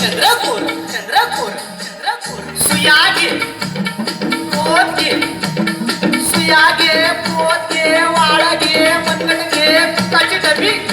चंद्रपूर चंद्रपूर चंद्रपूर सुया घे पोते वाळ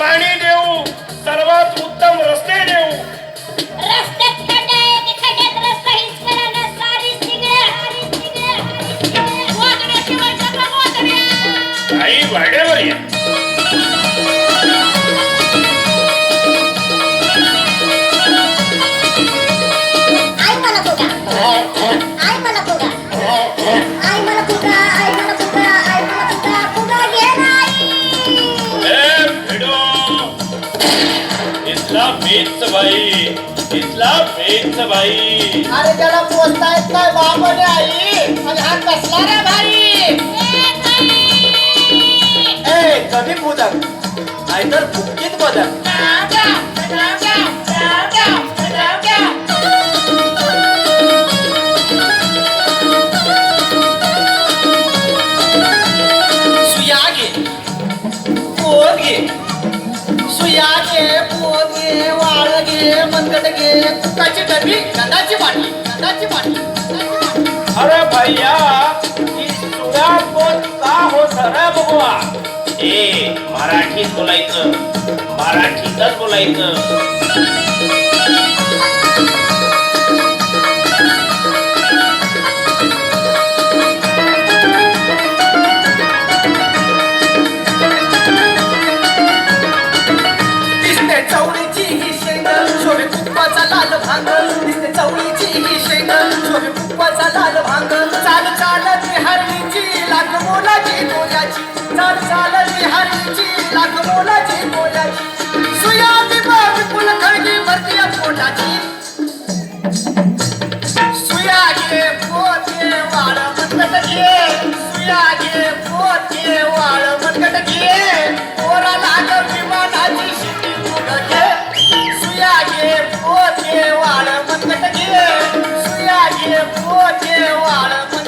पाणी देऊ. सर्वात उत्तम रस्ते देऊ. वाड्यावर या आई मला फुगा. आई मला फुगा. आई मला आई इथला मेच बाई इथला मेच बाई. अरे त्याला पोचता येत नाही बापाने आई? आणि हा कसला रे भाई? ए, कमी नाहीतर बुक्कीत बदक घे पोत घे वाळ घे मनगट घे कुकाची डबी गंधाची बाटली गंधाची बाटली अरे भैया ही सुडा पोत का हो सर बघवा ए मराठीत बोलायचं मराठीतच बोलायचं. शोभे लाल भांग दिसते चवळीची ही शेंग शोभे कुप्पाचा लाल भांग चाल चाल हरणीची लाख मोलाची डोल्याची चाल चाल हरणीची लाख मोलाची डोल्याची सुया बिबा विपुल खळगी भरती पोटाची. सुया पोते वाळ मनगट घे. सुया पोते वाळ घे. पोरा लाग विमानाची सुया घे पोते वाळ मनगट